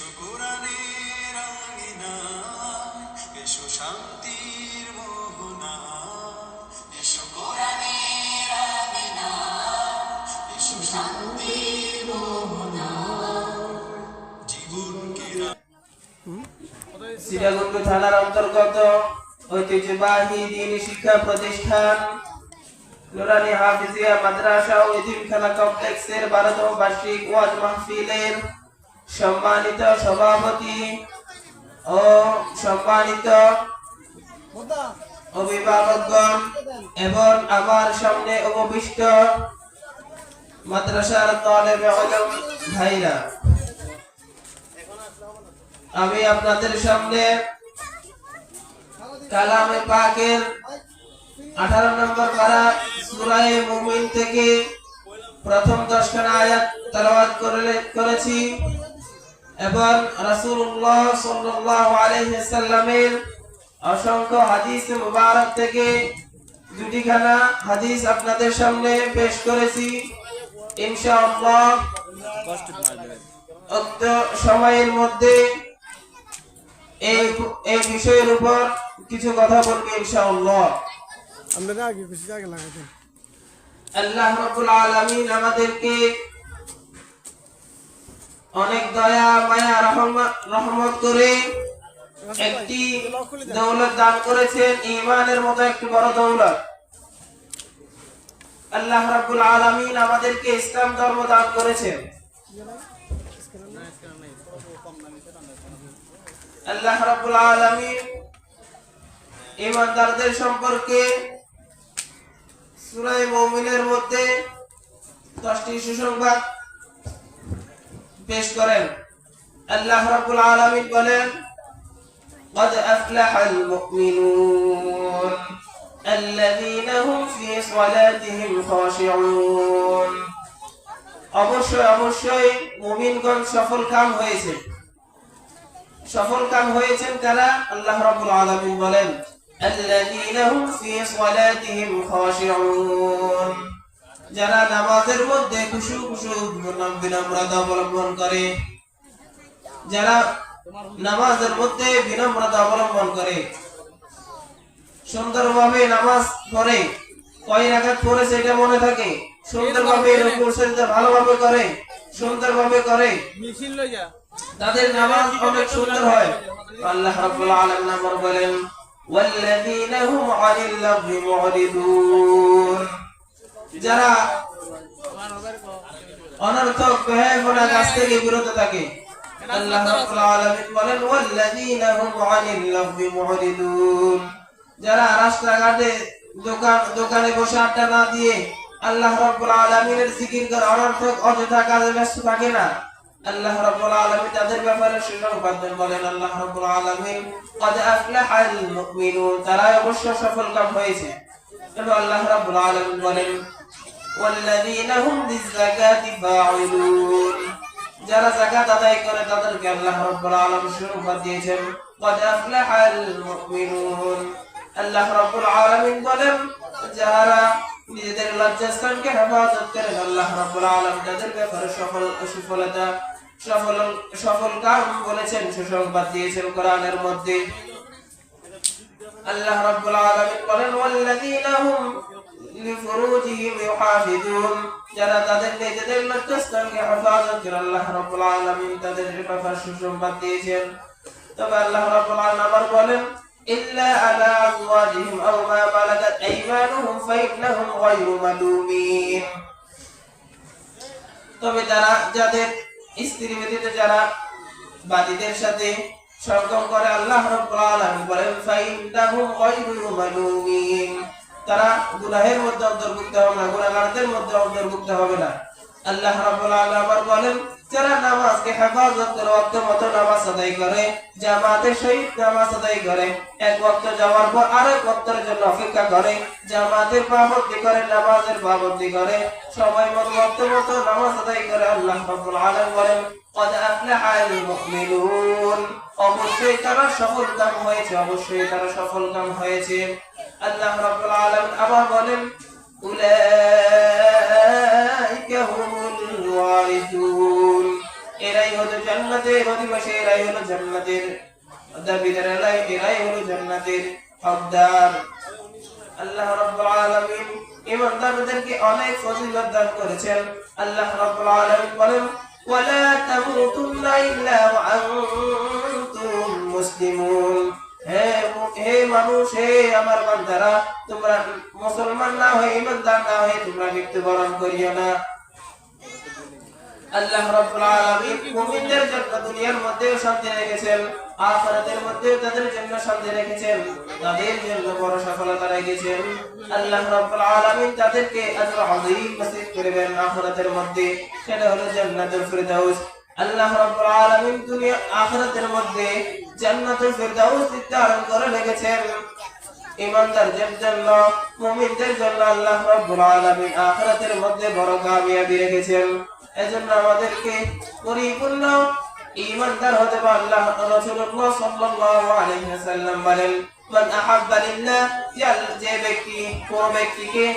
এসো কোরআনের আঙিনায় এসো শান্তির মোহনা এসো কোরআনের আঙিনায় এসো শান্তির মোহনা জীবনকে সিরাজগঞ্জ থানার অন্তর্গত ঐতিহ্যবাহী দিনী শিক্ষা প্রতিষ্ঠান নুরানি হাফিজিয়া মাদ্রাসা ও এতিমখানা কমপ্লেক্সের বারোতম বার্ষিক ওয়াজ মাহফিলের সম্মানিত সভাপতি ও সম্মানিত অভিভাবকগণ এবং আমার সামনে উপবিষ্ট মাদ্রাসার আলম ভাইরা, আমি আপনাদের সামনে কালামে পাকের আঠারো নম্বর পারা সুরায়ে মুমিন থেকে প্রথম দশখানা আয়াত করে- করেছি। এবং রাসূলুল্লাহ সাল্লাল্লাহু আলাইহি সাল্লামের অসংখ্য হাদিস মুবারক থেকে দুটিখানা হাদিস আপনাদের সামনে পেশ করেছি। ইনশাআল্লাহ সময়ের মধ্যে এই এই বিষয়ের উপর কিছু কথা বলব ইনশাআল্লাহ। আপনারা আগে আগে লাগাতেন আল্লাহ রাব্বুল আলামিন আমাদেরকে অনেক দয়া, মায়া, রহমত করে একটি দৌলত দান করেছেন, ঈমানের মতো একটি বড় দৌলত। আল্লাহ রাব্বুল আলামিন আমাদেরকে ইসলাম ধর্ম দান করেছেন। আল্লাহ রাব্বুল আলামিন ঈমানদারদের সম্পর্কে সূরা মুমিনের মধ্যে 10টি সুসংবাদ পেশ করেন আল্লাহ রাব্বুল আলামিন বলেন قد أفلح المؤمنون الذين هم في صلاتهم خاشعون অবশ্যই অবশ্যই মুমিনগণ সফল কাম হয়েছে সফল কাম হয়েছেন কারা আল্লাহ রাব্বুল আলামিন বলেন الذين هم في صلاتهم خاشعون যারা নামাজের মধ্যে খুশু খুশু বিনম- বিনম্রতা অবলম্বন করে যারা নামাজের মধ্যে বিনম্রতা অবলম্বন করে সুন্দরভাবে নামাজ পড়ে কয় রাকাত পড়েছে এটা মনে থাকে সুন্দরভাবে রুকু সেজদা ভালোভাবে করে সুন্দরভাবে করে মিছিল লই যা তাদের নামাজ অনেক সুন্দর হয় আল্লাহ রাব্বুল আলামিন নাম্বার বলেন والذين هم عن اللغو معرضون যারা অনর্থক ব্যয়বনা কাছ থেকে বিরত থাকে আল্লাহ রাব্বুল আলামিন বলেন والذين هم عن اللغو معرضون যারা রাস্তাঘাটে দোকান দোকানে বসে আড্ডা না দিয়ে আল্লাহ রাব্বুল আলামিনের জিকির করে অনর্থক অযথা কাজে ব্যস্ত থাকে না আল্লাহ রাব্বুল আলামিন তাদের ব্যাপারে সুসংবাদ দেন বলেন আল্লাহ রাব্বুল আলামিন قد أفلح المؤمنون তারা অবশ্য সফল কাম হয়েছে এবং আল্লাহ রাব্বুল আলামিন বলেন والذين هم للزكاة فاعلون যারা যাকাত আদায় করে তাদেরকে আল্লাহ রাব্বুল আলামিন সুসংবাদ দিয়েছেন قد أفلح المؤمنون আল্লাহ রাব্বুল আলামিন বলেন যারা নিজেদের লজ্জাস্থানকে হেফাজত করেন আল্লাহ রাব্বুল আলামিন তাদের ব্যাপারে সফল সফলতা সফল সফল কাম বলেছেন সুসংবাদ দিয়েছেন কোরআনের মধ্যে আল্লাহ রাব্বুল আলামিন বলেন ওয়াল্লাযীনা হুম লিফুরুজিহিম ইউহাফিজুন যারা তাদের নিজেদের লজ্জাস্থানকে হেফাজত করে আল্লাহ রাব্বুল আলামিন তাদের ব্যাপারে সুসংবাদ দিয়েছেন। তবে আল্লাহ রাব্বুল আলামিন আবার বলেন, ইল্লা আলা আজওয়াজিহিম আও মা মালাকাত আইমানুহুম ফাইন্নাহুম গায়রু মালুমিন তবে যারা, যাদের স্ত্রী ব্যতীত যারা বাদীদের সাথে সঙ্গম করে আল্লাহ রাব্বুল আলামিন বলেন, ফাইন্নাহুম গায়রু মালুমিন তারা গুনাহের মধ্যে অন্তর্ভুক্ত হবে না গুনাগারদের মধ্যে অন্তর্ভুক্ত হবে না। আল্লাহ রাবুল আল্লাহ আবার বলেন যারা নামাজকে হেফাজত করে ওয়াক্ত মতো নামাজ আদায় করে জামাতের সহিত নামাজ আদায় করে এক ওয়াক্ত যাওয়ার পর আরেক ওয়াক্তের জন্য অপেক্ষা করে জামাতের পাবন্দি করে নামাজের পাবন্দি করে সময় মতো ওয়াক্ত মতো নামাজ আদায় করে আল্লাহ রাব্বুল আলামিন বলেন قد أفلح المؤمنون অবশ্যই তারা সফল কাম হয়েছে অবশ্যই তারা সফল কাম হয়েছে আল্লাহ রাব্বুল আলামিন আবার বলেন উলাইকা হুমুল ওয়ারিসুন। এরাই হলো জান্নাতের অধিবাসী, এরাই হলো জান্নাতের দাবিদার, এরাই হলো জান্নাতের হকদার। আল্লাহ রাব্বুল আলামিন ইমানদারদেরকে অনেক ফজিলত দান করেছেন। আল্লাহ রাব্বুল আলামিন বলেন, ওয়ালা তামুতুন্না ইল্লা ওয়া আনতুম মুসলিমুন। হে মানুষ, হে আমার বান্দারা, তোমরা মুসলমান না হয়ে ইমানদার না হয়ে তোমরা মৃত্যুবরণ করিও না। আল্লাহ রাব্বুল আলামিন মুমিনদের জন্য দুনিয়ার মধ্যে শান্তি রেখেছেন, আখিরাতের মধ্যে তাদের জন্য শান্তি রেখেছেন, তাদের জন্য বড় সফলতা রেখেছেন। আল্লাহ রাব্বুল আলামিন তাদেরকে আজর আযীম নসিব করবেন আখিরাতের মধ্যে, সেটা হলো জান্নাতুল ফিরদাউস। আল্লাহ রাব্বুল আলামিন দুনিয়া, আখিরাতের মধ্যে জান্নাতুল ফিরদাউস নির্ধারণ করে রেখেছেন। ইমানদারদের জন্য, মুমিনদের জন্য আল্লাহ রাব্বুল আলামিন আখিরাতের মধ্যে বড় কামিয়াবি রেখেছেন। এজন্য আমাদেরকে পরিপূর্ণ ইমানদার হতে আল্লাহ রাসূলুল্লাহ সাল্লাল্লাহু আলাইহি ওয়াসাল্লাম বলেন, মান আহাব্বা লিল্লাহ যে- ব্যক্তি, কোন ব্যক্তিকে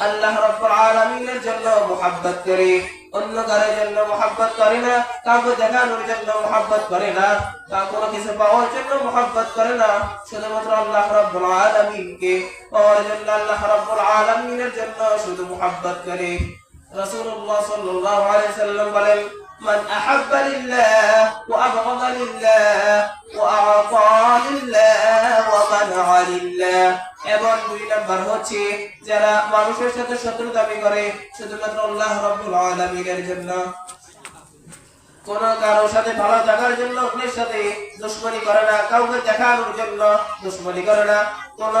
আল্লাহ রাব্বুল আলামিনের জন্য মোহাব্বত করে, অন্য কারোর জন্য মোহাব্বত করে না, কাউকে দেখানোর জন্য মোহাব্বত করে না কাউ কোনো কিছু পাওয়ার জন্য মোহাব্বত করে না, শুধুমাত্র আল্লাহ রাব্বুল আলামিনকে পাওয়ার জন্য আল্লাহ রাব্বুল আলামিনের জন্য শুধু মোহাব্বত করে। রাসূলুল্লাহ সাল্লাল্লাহু আলাইহি সাল্লাম বলেন, মান আহাব্বা লিল্লাহ ওয়া আবগাদা লিল্লাহ ওয়া আ'তা লিল্লাহ ওয়া মানআ লিল্লাহ। এবং দুই নাম্বার হচ্ছে, যারা মানুষের সাথে শত্রু করে, শুধুমাত্র আল্লাহ রাব্বুল আলামিনের জন্য। কোন কারোর সাথে ভালো থাকার জন্য অন্যের সাথে দুশ্মনী করে না, কাউকে দেখানোর জন্য দুশ্মনী করে না। কোন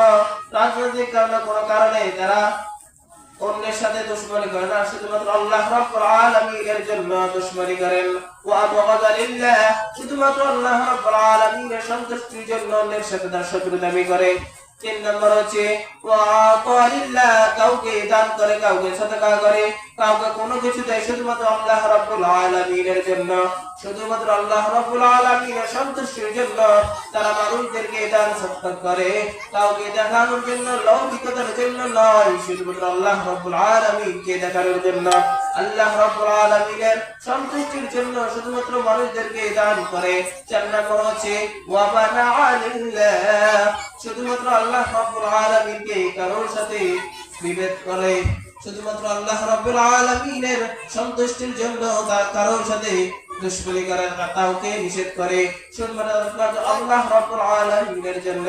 রাজনৈতিক কারণে কোন কারণে তারা অন্যের সাথে দুশ্মনী করে না, শুধুমাত্র আল্লাহ রাব্বুল আলামিনের জন্য দুশ্মনী করেন। ওয়া আবগাদা লিল্লাহ, শুধুমাত্র আল্লাহ রাব্বুল আলামিনের সন্তুষ্টির জন্য অন্যের সাথে তার করে। তিন নম্বর হচ্ছে কাউকে দান করে, কাউকে সাদাকা করে, কাউকে কোনো কিছু দেয় শুধুমাত্র আল্লাহ রাব্বুল আলামিনের জন্য, শুধুমাত্র আল্লাহ রাব্বুল আলামিনের সন্তুষ্টির জন্য তারা মানুষদেরকে দান সৎকার করে, কাউকে দেখানোর জন্য, লৌকিকতার জন্য নয়, শুধুমাত্র আল্লাহ রাব্বুল আলামিনকে দেখানোর জন্য। আল্লাহ রাব্বুল আলামিনের সন্তুষ্টির জন্য শুধুমাত্র মানুষদেরকে দান করে। ওয়া বানা আলিল্লাহ। শুধুমাত্র আল্লাহ রাব্বুল আলামিনকে কারোর সাথে বিভেদ করে। শুধুমাত্র আল্লাহ রাব্বুল আলামিনের সন্তুষ্টির জন্য কারোর সাথে দুশ্মনী করার নিষেধ করে। শুধুমাত্র আল্লাহ রাব্বুল আলামিনের জন্য।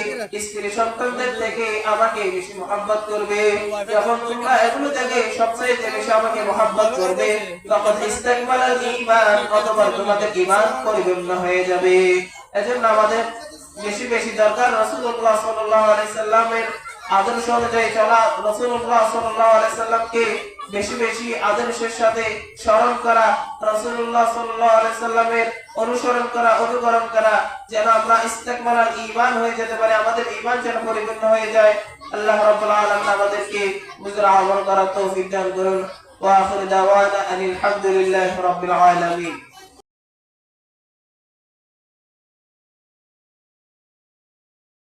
স্ত্রী সন্তানদের থেকে আমাকে বেশি মহাব্বত করবে। যখন তোমরা এগুলো থেকে সবচেয়ে বেশি আমাকে মহাব্বত করবে, তখন ইস্তেকবাল ঈমান অথবা তোমাদের ঈমান পরিপূর্ণ হয়ে যাবে। এজন্য আমাদের বেশি বেশি দরকার রাসূলুল্লাহ সাল্লাল্লাহু আলাইহি সাল্লামের আদর্শ অনুযায়ী চলা। রাসূলুল্লাহ সাল্লাল্লাহু আলাইহি সাল্লামকে বেশি বেশি আদর্শের সাথে স্মরণ করা রসুল্লাহ সাল্লামের অনুসরণ করা, অনুকরণ করা, যেন আমরা ইস্তেকমালার ইমান হয়ে যেতে পারে, আমাদের ইমান যেন পরিপূর্ণ হয়ে যায়। আল্লাহ রবাহ আলম আমাদেরকে বুঝরা আহ্বান করার তৌফিক দান করুন। ওয়াহুল দাওয়ানা আনিল হামদুলিল্লাহি রাব্বিল আলামিন।